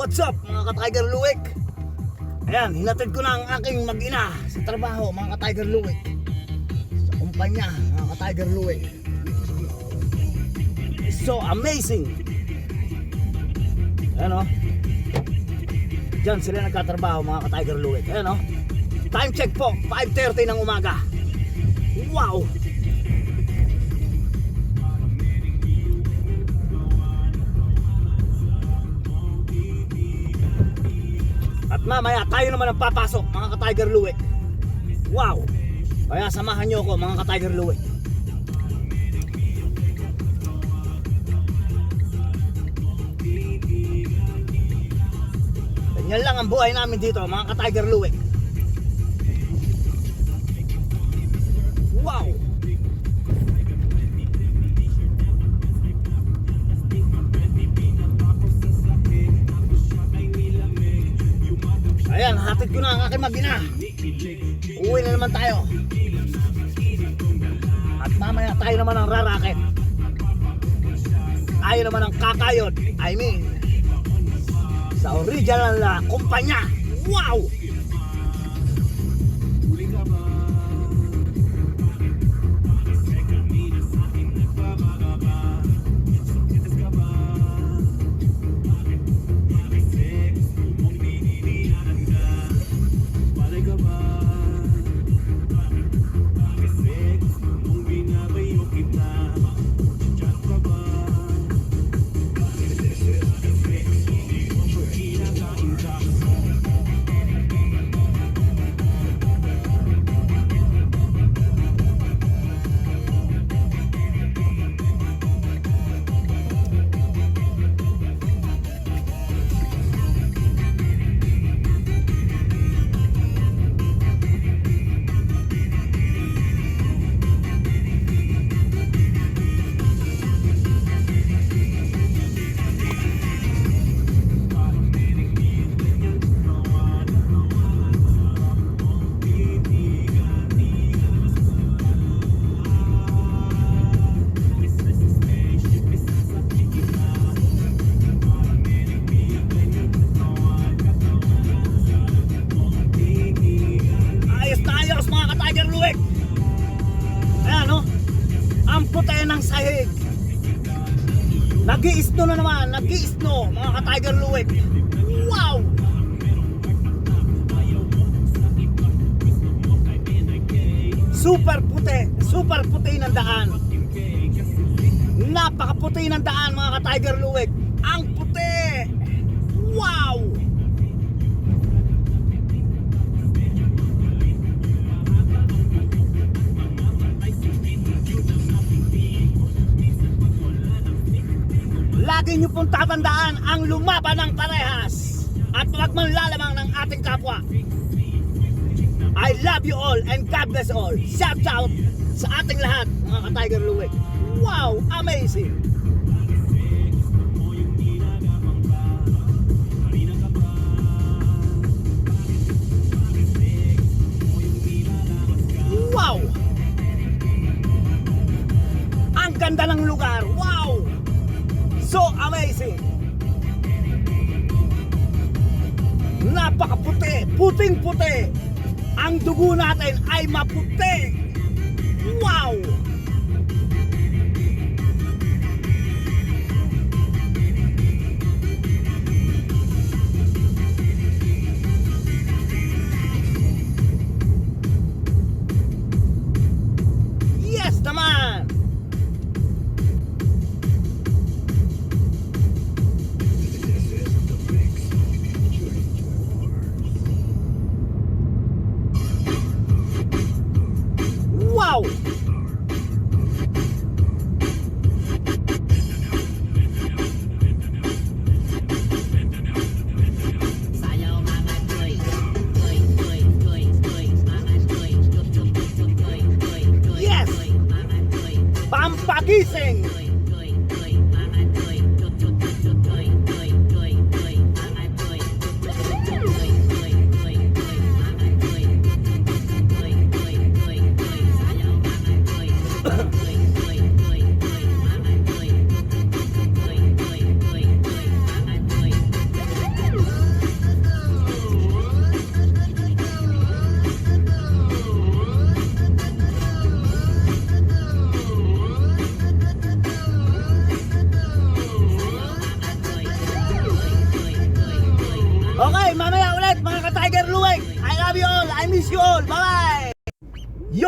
What's up mga ka-Tiger Luwik? Ayan, hinatid ko na ang aking mag-ina sa trabaho mga ka-Tiger Luwik. Sa kumpanya mga ka-Tiger Luwik. It's so amazing. Ayan o. Diyan sila nagkatrabaho mga ka-Tiger Luwik. Ayan o. Time check po, 5.30 ng umaga. Wow! Mamaya tayo naman ang papasok mga ka-Tiger Luwik. Wow! Kaya samahan nyo ako mga ka-Tiger Luwik. Ganyan lang ang buhay namin dito mga ka-Tiger Luwik. Ayan, hatid ko na ang aking magina. Uwi na naman tayo. At mamaya tayo naman ang rarakit. Tayo naman ang kakayod. I mean, sa original na kumpanya. Wow! Nag-iisno mga ka-Tiger Luwik. Wow! Super puti. Super puti ng daan. Napakaputi ng daan mga ka-Tiger Luwik. Ang puti! Wow! Lagi niyo pong tatandaan ang lumaban ng parehas at huwag manlalamang ng ating kapwa. I love you all and God bless all. Shout out sa ating lahat, mga ka-Tiger Luwik. Wow! Amazing! Wow! Ang ganda ng lugar. Wow! So amazing! Napakaputi! Puting-puti! Ang dugo natin ay maputi! Wow!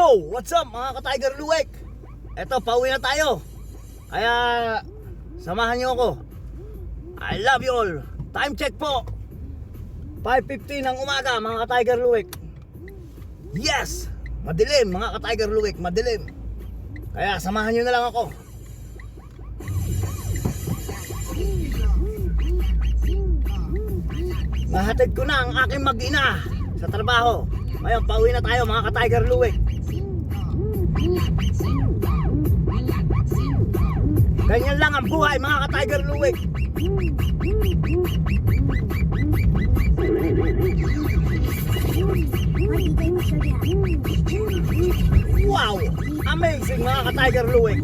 Yo! What's up mga ka-Tiger Luwek? Eto, pauwi na tayo. Kaya, samahan niyo ako. I love you all. Time check po. 5.15 ng umaga mga ka-Tiger Luwek. Yes! Madilim mga ka-Tiger Luwek, madilim. Kaya samahan niyo na lang ako. Nahatid ko na ang aking mag-ina sa trabaho. Ngayon, pauwi na tayo mga ka-Tiger Luwek. Ganyan lang ang buhay mga ka-Tiger Luwek. Wow! Amazing mga ka-Tiger Luwek.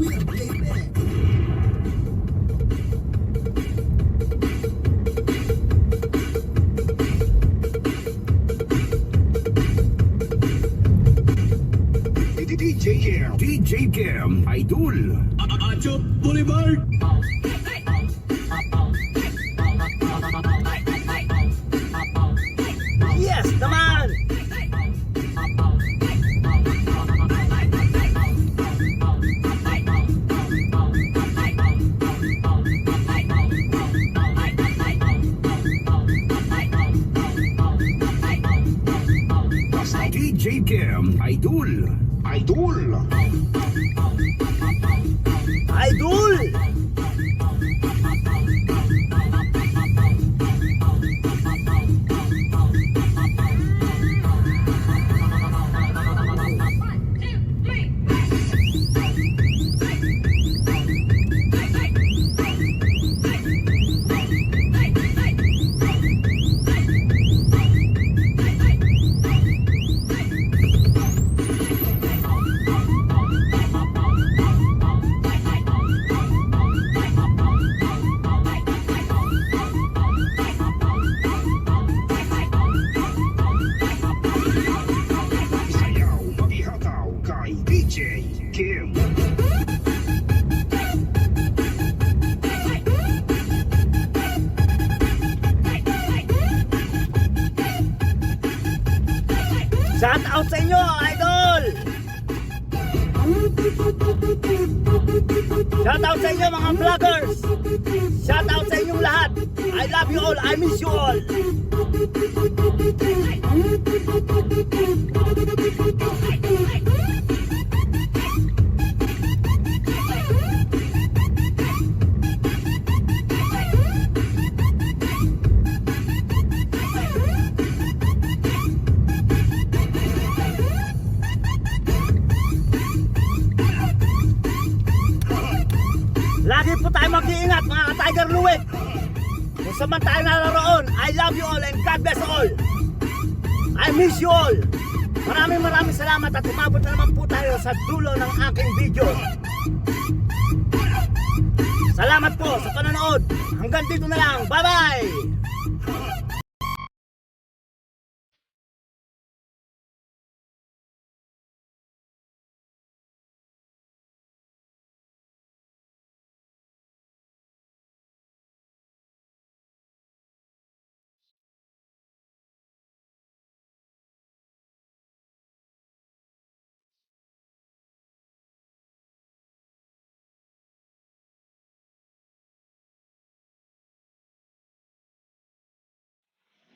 DJ Cam. DJ Cam. Idol. Acho Boulevard. Shout out sa inyo, idol! Shout out sa inyo mga vloggers! Shout out sa inyong lahat! I love you all, I miss you all! Lagi po tayo mag-iingat mga ka-Tiger Luwek! Kung saan man tayo naroon, I love you all and God bless all! I miss you all! Maraming maraming salamat at umabot na naman po tayo sa dulo ng aking video. Salamat po sa panonood. Hanggang dito na lang. Bye-bye!